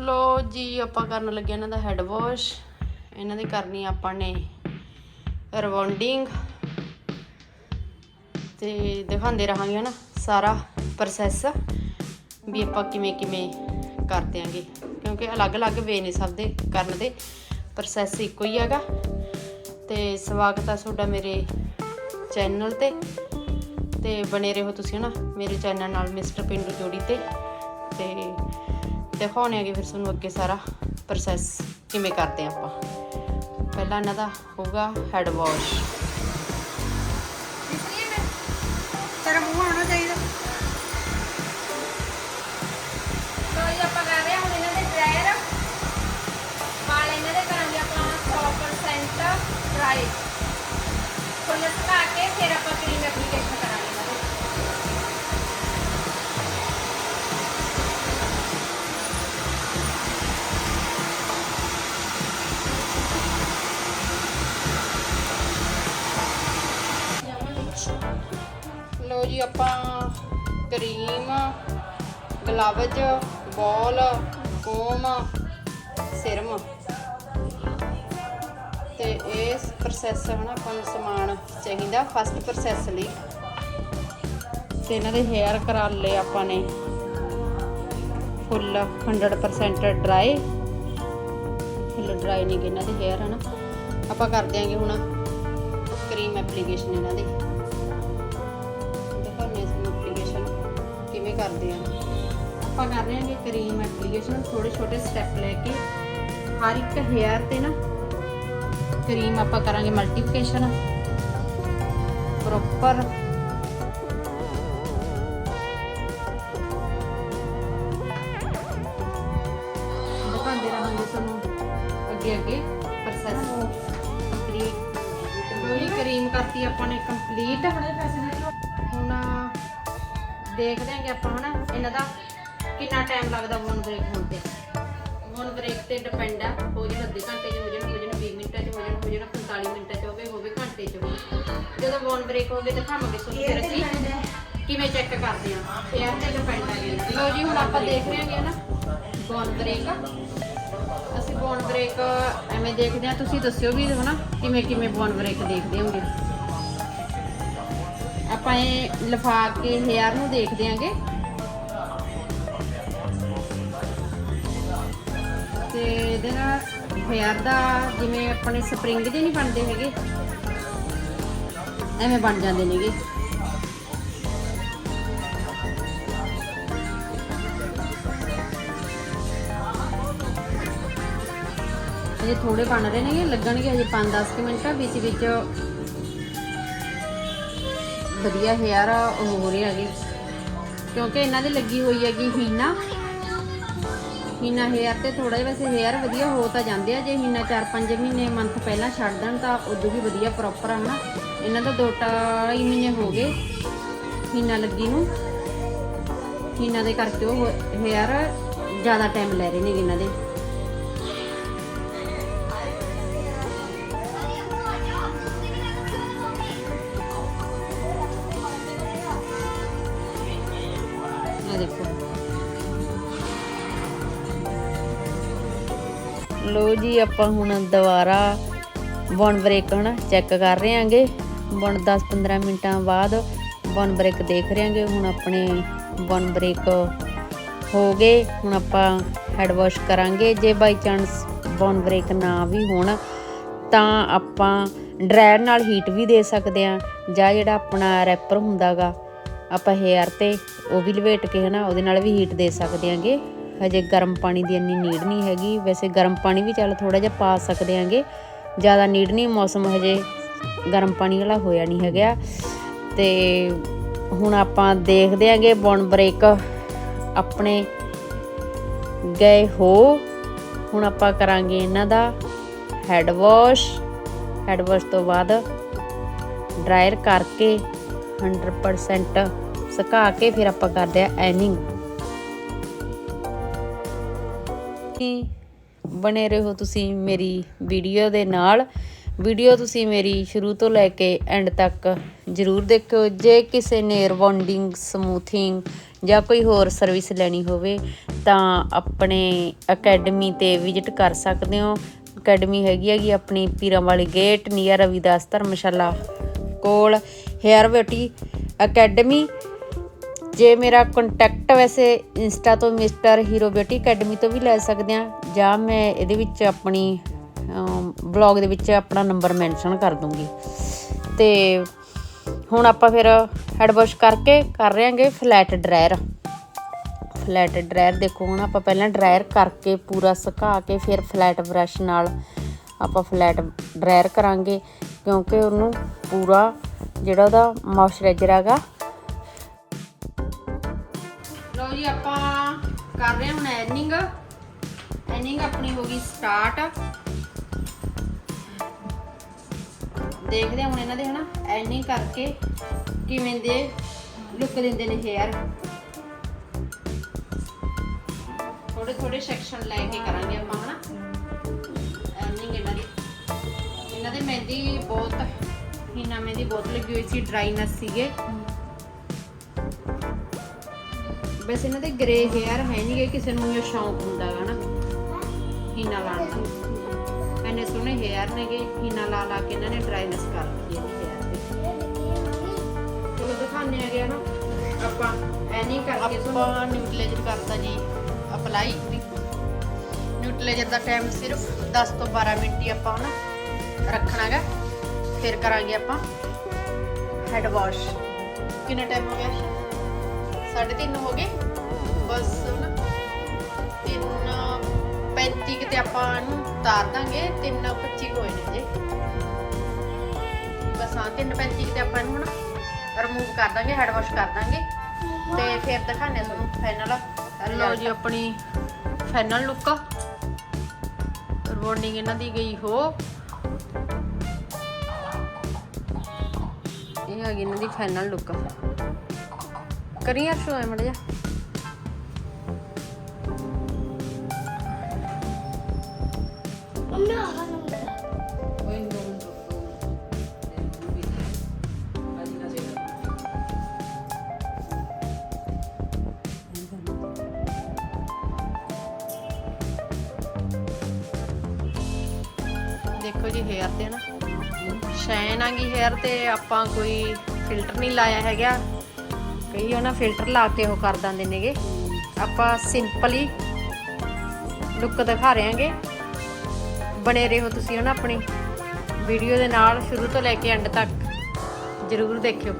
ਲੋ ਜੀ, ਆਪਾਂ ਕਰਨ ਲੱਗੇ ਇਹਨਾਂ ਦਾ ਹੈਡ ਵਾਸ਼ ਇਹਨਾਂ ਦੀ ਕਰਨੀ ਆਪਾਂ ਨੇ ਰਿਬੌਂਡਿੰਗ ਤੇ ਦਿਖਾਉਂਦੇ ਰਹਾਂਗੇ ਹਨਾ ਸਾਰਾ ਪ੍ਰੋਸੈਸ ਵੀ ਆਪਾਂ ਕਿਵੇਂ ਕਿਵੇਂ ਕਰ ਦਿਆਂਗੇ। ਕਿਉਂਕਿ ਅਲੱਗ-ਅਲੱਗ ਵੇ ਨੇ ਸਭ ਦੇ ਕਰਨ ਦੇ। ਪ੍ਰੋਸੈਸ ਇੱਕੋ ਹੀ ਹੈਗਾ। ਤੇ ਸਵਾਗਤ ਆ ਤੁਹਾਡਾ ਮੇਰੇ ਚੈਨਲ ਤੇ। ਤੇ ਬਣੇ ਰਹੋ ਤੁਸੀਂ ਹਨਾ ਮੇਰੇ ਚੈਨਲ ਨਾਲ ਮਿਸਟਰ ਪਿੰਡੂ ਜੋੜੀ ਤੇ। ਤੇ ਦਿਖਾਉਣੇ ਆਗੇ ਫਿਰ ਤੁਹਾਨੂੰ ਅੱਗੇ ਸਾਰਾ ਪ੍ਰੋਸੈਸ ਕਿਵੇਂ ਕਰਦੇ ਆਪਾਂ। ਪਹਿਲਾਂ ਇਹਨਾਂ ਦਾ ਹੋਊਗਾ ਹੈਡ ਵਾਸ਼ ਤੇਰਾ ਮੂੰਹ ਆਉਣਾ ਚਾਹੀਦਾ। ਤੋ ਇਹ ਆਪਾਂ ਕਰ ਰਹੇ ਹਾਂ, ਹੁਣ ਇਹਨਾਂ ਦੇ ਡਰਾਇਰ ਵਾਲ ਇਹਨਾਂ ਦੇ ਕਰਾਂਗੇ ਆਪਾਂ 100% ਡਰਾਈ ਫੁੱਲ ਸੁਕਾ ਜੀ, ਆਪਾਂ cream, gloves, bowl, comb, serum. ਤੇ ਇਹ ਪ੍ਰੋਸੈਸ ਹਨਾ ਆਪਾਂ ਨੂੰ ਸਮਾਨ ਚਾਹੀਦਾ ਫਸਟ ਪ੍ਰੋਸੈਸ ਲਈ। ਤੇ ਇਹਨਾਂ ਦੇ ਹੇਅਰ ਕਰਾ ਲਏ ਆਪਾਂ ਨੇ। ਫੁੱਲ 100% ਡਰਾਈ ਫੁੱਲ ਡਰਾਈ ਨਹੀਂ ਇਹਨਾਂ ਦੇ ਹੇਅਰ ਹਨਾ। ਆਪਾਂ ਕਰ ਦਿਆਂਗੇ ਹੁਣ ਕਰੀਮ ਐਪਲੀਕੇਸ਼ਨ ਇਹਨਾਂ ਦੀ। ਕਰਦੇ ਆ। ਆਪਾਂ ਕਰ ਰਹੇ ਹਾਂਗੇ ਕਰੀਮ ਐਪਲੀਕੇਸ਼ਨ ਥੋੜੇ ਛੋਟੇ ਸਟੈਪ ਲੈ ਕੇ। ਹਰ ਇੱਕ ਹੇਅਰ ਤੇ ਨਾ ਕਰੀਮ ਆਪਾਂ ਕਰਾਂਗੇ ਮਲਟੀਪਲੀਕੇਸ਼ਨ ਪ੍ਰੋਪਰ ਦਿਖਾਉਂਦੇ ਰਹਾਂਗੇ ਤੁਹਾਨੂੰ ਅੱਗੇ ਅੱਗੇ ਪ੍ਰੋਸੈਸ ਕੰਪਲੀਟ ਦੋਈ ਕਰੀਮ ਕਰਤੀ ਆਪਾਂ ਨੇ ਕੰਪਲੀਟ ਦੇਖਦੇ ਆਂਗੇ ਆਪਾਂ ਹਨਾ ਇਹਨਾਂ ਦਾ ਕਿੰਨਾ ਟਾਈਮ ਲੱਗਦਾ ਵਨ ਬ੍ਰੇਕ ਹੋਣ ਤੇ। ਵਨ ਬ੍ਰੇਕ ਤੇ ਡਿਪੈਂਡ ਆ ਹੋ ਜਾਣ ਅੱਧੇ ਘੰਟੇ 'ਚ ਹੋ ਜਾਣ ਹੋ ਜਾਣ 20 ਮਿੰਟਾਂ 'ਚ ਹੋ ਜਾਣ ਹੋ ਜਾਣ 45 ਮਿੰਟਾਂ 'ਚ ਹੋਵੇ ਹੋਵੇ ਘੰਟੇ 'ਚ ਹੋਵੇ। ਜਦੋਂ ਵਨ ਬ੍ਰੇਕ ਹੋਵੇ ਦਿਖਾਵਾਂਗੇ ਤੁਹਾਨੂੰ ਫਿਰ ਅਸੀਂ ਕਿਵੇਂ ਚੈੱਕ ਕਰਦੇ ਆ। ਫੇਅਰ ਤੇ ਡਿਪੈਂਡ ਆ ਲੋ ਜੀ ਹੁਣ ਆਪਾਂ ਦੇਖ ਰਹੇ ਹਾਂਗੇ ਨਾ ਵਨ ਬ੍ਰੇਕ ਅਸੀਂ ਬੋਨ ਬ੍ਰੇਕ ਐਵੇਂ ਦੇਖਦੇ ਆ ਤੁਸੀਂ ਦੱਸਿਓ ਵੀ ਹਨਾ ਕਿਵੇਂ ਕਿਵੇਂ ਬੋਨ ਬ੍ਰੇਕ ਦੇਖਦੇ ਹੋਗੇ। ਆਪਾਂ ਇਹ ਲਿਫਾ ਕੇ ਹੇਅਰ ਨੂੰ ਦੇਖਦੇ ਆਂਗੇ। ਤੇ ਇਹਦੇ ਨਾਲ ਹੇਅਰ ਦਾ ਜਿਵੇਂ ਆਪਣੇ ਸਪਰਿੰਗ ਜਿਹੇ ਨਹੀਂ ਬਣਦੇ ਹੈਗੇ, ਐਵੇਂ ਬਣ ਜਾਂਦੇ ਨੇਗੇ। ਇਹ ਥੋੜੇ ਬਣ ਰਹੇ ਨੇਗੇ, ਲੱਗਣਗੇ ਹਜੇ 5-10 ਮਿੰਟ, ਵਿੱਚ ਵਿੱਚ ਵਧੀਆ ਹੇਅਰ ਹੋ ਰਹੇ ਹੈਗੇ। ਕਿਉਂਕਿ ਇਹਨਾਂ ਦੀ ਲੱਗੀ ਹੋਈ ਹੈਗੀ ਹੀਨਾ। ਹੀਨਾ ਹੇਅਰ ਤੇ ਥੋੜਾ ਜਿਹਾ ਵੈਸੇ ਹੇਅਰ ਵਧੀਆ ਹੋ ਤਾਂ ਜਾਂਦੇ ਆ, ਜੇ ਹੀਨਾ 4-5 ਮਹੀਨੇ ਮੰਥ ਪਹਿਲਾਂ ਛੱਡ ਦੇਣ ਤਾਂ ਉਦੋਂ ਵੀ ਵਧੀਆ ਪ੍ਰੋਪਰ ਆ ਹਨਾ। ਇਹਨਾਂ ਦਾ ਦੋ ਢਾਈ ਮਹੀਨੇ ਹੋ ਗਏ ਹੀਨਾ ਲੱਗੀ ਨੂੰ। ਹੀਨਾ ਦੇ ਕਰਕੇ ਉਹ ਹੇਅਰ ਜ਼ਿਆਦਾ ਟਾਈਮ ਲੈ ਰਹੇ ਨੇ ਇਹਨਾਂ ਦੇ। ਲੋ ਜੀ, ਆਪਾਂ ਹੁਣ ਦੁਬਾਰਾ ਬੌਨ ਬ੍ਰੇਕ ਹਨਾ ਚੈੱਕ ਕਰ ਰਹੇ ਆਂਗੇ ਬੌਨ 10-15 ਮਿੰਟਾਂ ਬਾਅਦ ਬੌਨ ਬ੍ਰੇਕ ਦੇਖ ਰਹੇ ਆਂਗੇ ਹੁਣ ਆਪਣੇ ਬੌਨ ਬ੍ਰੇਕ ਹੋ ਗਏ। ਹੁਣ ਆਪਾਂ ਹੈਡ ਵਾਸ਼ ਕਰਾਂਗੇ। ਜੇ ਬਾਈ ਚਾਂਸ ਬੌਨ ਬ੍ਰੇਕ ਨਾ ਵੀ ਹੋਣ, ਤਾਂ ਆਪਾਂ ਡਰਾਇਰ ਨਾਲ ਹੀਟ ਵੀ ਦੇ ਸਕਦੇ ਆ ਜਾਂ ਜਿਹੜਾ ਆਪਣਾ ਰੈਪਰ ਹੁੰਦਾਗਾ, ਆਪਾਂ ਹੇਅਰ ਤੇ, ਉਹ ਵੀ ਲਵੇਟ ਕੇ ਹਨਾ, ਉਹਦੇ ਨਾਲ ਵੀ ਹੀਟ ਦੇ ਸਕਦੇ ਆਂਗੇ ਹਜੇ ਗਰਮ ਪਾਣੀ ਦੀ ਇੰਨੀ ਨੀਡ ਨਹੀਂ ਹੈਗੀ। ਵੈਸੇ ਗਰਮ ਪਾਣੀ ਵੀ ਚੱਲ ਥੋੜਾ ਜਿਹਾ ਪਾ ਸਕਦੇ ਆਂਗੇ। ਜ਼ਿਆਦਾ ਨੀਡ ਨਹੀਂ, ਮੌਸਮ ਹਜੇ ਗਰਮ ਪਾਣੀ ਵਾਲਾ ਹੋਇਆ ਨਹੀਂ ਹੈਗਾ। ਤੇ ਹੁਣ ਆਪਾਂ ਦੇਖਦੇ ਆਂਗੇ ਬੌਨ ਬ੍ਰੇਕ ਆਪਣੇ ਗਏ ਹੋ। ਹੁਣ ਆਪਾਂ ਕਰਾਂਗੇ ਇਹਨਾਂ ਦਾ ਹੈਡ ਵਾਸ਼ ਹੈਡ ਵਾਸ਼ ਤੋਂ ਬਾਅਦ ਡਰਾਇਰ ਕਰਕੇ 100% ਸੁਕਾ ਕੇ ਫਿਰ ਆਪਾਂ ਕਰਦੇ ਆ ਐਨਿੰਗ ਬਣੇ ਰਹੋ ਤੁਸੀਂ ਮੇਰੀ ਵੀਡੀਓ ਦੇ ਨਾਲ। ਵੀਡੀਓ ਤੁਸੀਂ ਮੇਰੀ ਸ਼ੁਰੂ ਤੋਂ ਲੈ ਕੇ ਐਂਡ ਤੱਕ ਜਰੂਰ ਦੇਖਿਓ। ਜੇ ਕਿਸੇ ਨੇ ਰਿਬੌਂਡਿੰਗ ਸਮੂਥਿੰਗ ਜਾਂ ਕੋਈ ਹੋਰ ਸਰਵਿਸ ਲੈਣੀ ਹੋਵੇ, ਤਾਂ ਆਪਣੇ ਅਕੈਡਮੀ ਤੇ ਵਿਜ਼ਿਟ ਕਰ ਸਕਦੇ ਹੋ। ਅਕੈਡਮੀ ਹੈਗੀ ਹੈਗੀ ਆਪਣੀ ਪੀਰਾਂ ਵਾਲੀ ਗੇਟ ਨੀਅਰ ਰਵਿਦਾਸ ਧਰਮਸ਼ਾਲਾ ਕੋਲ। ਹੇਅਰ ਬਿਊਟੀ ਅਕੈਡਮੀ ਜੇ ਮੇਰਾ ਕੰਟੈਕਟ ਵੈਸੇ ਇੰਸਟਾ ਤੋਂ ਮਿਸਟਰ ਹੀਰੋ ਬਿਊਟੀ ਅਕੈਡਮੀ ਤੋਂ ਵੀ ਲੈ ਸਕਦੇ ਆ ਜਾਂ ਮੈਂ ਇਹਦੇ ਵਿੱਚ ਆਪਣੀ ਬਲੌਗ ਦੇ ਵਿੱਚ ਆਪਣਾ ਨੰਬਰ ਮੈਂਸ਼ਨ ਕਰ ਦੂੰਗੀ। ਤੇ ਹੁਣ ਆਪਾਂ ਫਿਰ ਹੈਡ ਵਾਸ਼ ਕਰਕੇ ਕਰ ਰਹੇ ਹਾਂਗੇ ਫਲੈਟ ਡਰਾਇਰ ਫਲੈਟ ਡਰਾਇਰ ਦੇਖੋ, ਹੁਣ ਆਪਾਂ ਪਹਿਲਾਂ ਡਰਾਇਰ ਕਰਕੇ ਪੂਰਾ ਸੁਕਾ ਕੇ ਫਿਰ ਫਲੈਟ ਬ੍ਰਸ਼ ਨਾਲ ਆਪਾਂ ਫਲੈਟ ਡਰਾਇਰ ਕਰਾਂਗੇ, ਕਿਉਂਕਿ ਉਹਨੂੰ ਪੂਰਾ ਜਿਹੜਾ ਉਹਦਾ ਮੋਇਸਚਰਾਈਜ਼ਰ ਹੈਗਾ ਲੋ ਜੀ ਆਪਾਂ ਕਰ ਰਹੇ ਹਾਂ ਹੁਣ ਐਨਿੰਗ ਐਨਿੰਗ ਆਪਣੀ ਹੋ ਗਈ ਸਟਾਰਟ ਦੇਖਦੇ ਹੁਣ ਇਹਨਾਂ ਦੇ ਹਨਾ ਐਨਿੰਗ ਕਰਕੇ ਕਿਵੇਂ ਦੇ ਲੁੱਕ ਦਿੰਦੇ ਨੇ ਹੇਅਰ ਥੋੜੇ ਥੋੜੇ ਸੈਕਸ਼ਨ ਲੈ ਕੇ ਕਰਾਂਗੇ ਆਪਾਂ ਹਨਾ। ਐਨਿੰਗ ਇਹਨਾਂ ਦੀ। ਇਹਨਾਂ ਦੇ ਮਹਿੰਦੀ ਬਹੁਤ ਹੀਨਾ ਮਹਿੰਦੀ ਬਹੁਤ ਲੱਗੀ ਹੋਈ ਸੀ ਡਰਾਈਨੈਸ ਸੀਗੇ। ਵੈਸੇ ਇਹਨਾਂ ਦੇ ਗ੍ਰੇ ਹੇਅਰ ਹੈ ਨਹੀਂ ਗੇ, ਕਿਸੇ ਨੂੰ ਇਹ ਸ਼ੌਂਕ ਹੁੰਦਾ ਗਾ ਨਾ। ਹੀਨਾ ਲਾਉਣ ਦਾ। ਐਨੇ ਸੋਹਣੇ ਹੇਅਰ ਨੇਗੇ, ਹੀਨਾ ਲਾ ਲਾ ਕੇ ਇਹਨਾਂ ਨੇ ਡਰਾਈਨੈਸ ਕਰ ਦਿੱਤੀ ਹੈ ਹੇਅਰ ਤੇ। ਚਲੋ ਦਿਖਾਉਂਦੇ ਹੈਗੇ ਨਾ। ਆਪਾਂ ਐਨੀ ਕਰਕੇ ਆਪਾਂ ਨਿਊਟਲਾਈਜ਼ਰ ਕਰਤਾ ਜੀ ਅਪਲਾਈ ਨਿਊਟਲਾਈਜ਼ਰ ਦਾ ਟਾਈਮ ਸਿਰਫ 10 ਤੋਂ 12 ਮਿੰਟ ਹੀ ਆਪਾਂ ਨਾ ਰੱਖਣਾਗਾ ਫਿਰ ਕਰਾਂਗੇ ਆਪਾਂ ਹੈਡ ਵਾਸ਼ ਕਿੰਨਾ ਟਾਈਮ ਹੋ ਗਿਆ? ਸਾਢੇ ਤਿੰਨ ਹੋ ਗਏ। ਬਸ ਨਾ ਤਿੰਨ 35 ਕਿਤੇ ਆਪਾਂ ਇਹਨੂੰ ਉਤਾਰ ਦਾਂਗੇ 3:25 ਹੋਏ ਨੇ ਜੇ। ਬਸ ਹਾਂ 3:35 ਕਿਤੇ ਆਪਾਂ ਇਹਨੂੰ ਨਾ ਰਿਮੂਵ ਕਰ ਦਾਂਗੇ ਹੈਡ ਵਾਸ਼ ਕਰ ਦਾਂਗੇ। ਤੇ ਫਿਰ ਦਿਖਾਣੇ ਤੁਹਾਨੂੰ ਫਾਈਨਲ ਲਓ ਜੀ ਆਪਣੀ ਫਾਈਨਲ ਲੁੱਕ ਰਿਬੋਂਡਿੰਗ ਇਹਨਾਂ ਦੀ ਗਈ ਹੋ। ਇਹ ਹੈਗੀ ਇਹਨਾਂ ਦੀ ਫਾਈਨਲ ਲੁੱਕ ਕਰੀ ਯਾਰ ਸ਼ੋ ਹੈ ਮੜ ਜਾ ਦੇਖੋ ਜੀ ਹੇਅਰ ਤੇ ਨਾ। ਸ਼ਾਈਨ ਆ ਗਈ ਹੇਅਰ ਤੇ ਆਪਾਂ ਕੋਈ ਫਿਲਟਰ ਨਹੀਂ ਲਾਇਆ ਹੈਗਾ। ਕਈ ਉਹ ਨਾ ਫਿਲਟਰ ਲਾ ਕੇ ਉਹ ਕਰ ਦਿੰਦੇ ਨੇਗੇ। ਆਪਾਂ ਸਿੰਪਲ ਹੀ ਲੁੱਕ ਦਿਖਾ ਰਹੇ ਹਾਂਗੇ ਬਣੇ ਰਹੋ ਤੁਸੀਂ ਹਨਾ ਆਪਣੀ। ਵੀਡੀਓ ਦੇ ਨਾਲ ਸ਼ੁਰੂ ਤੋਂ ਲੈ ਕੇ ਐਂਡ ਤੱਕ ਜਰੂਰ ਦੇਖਿਓ।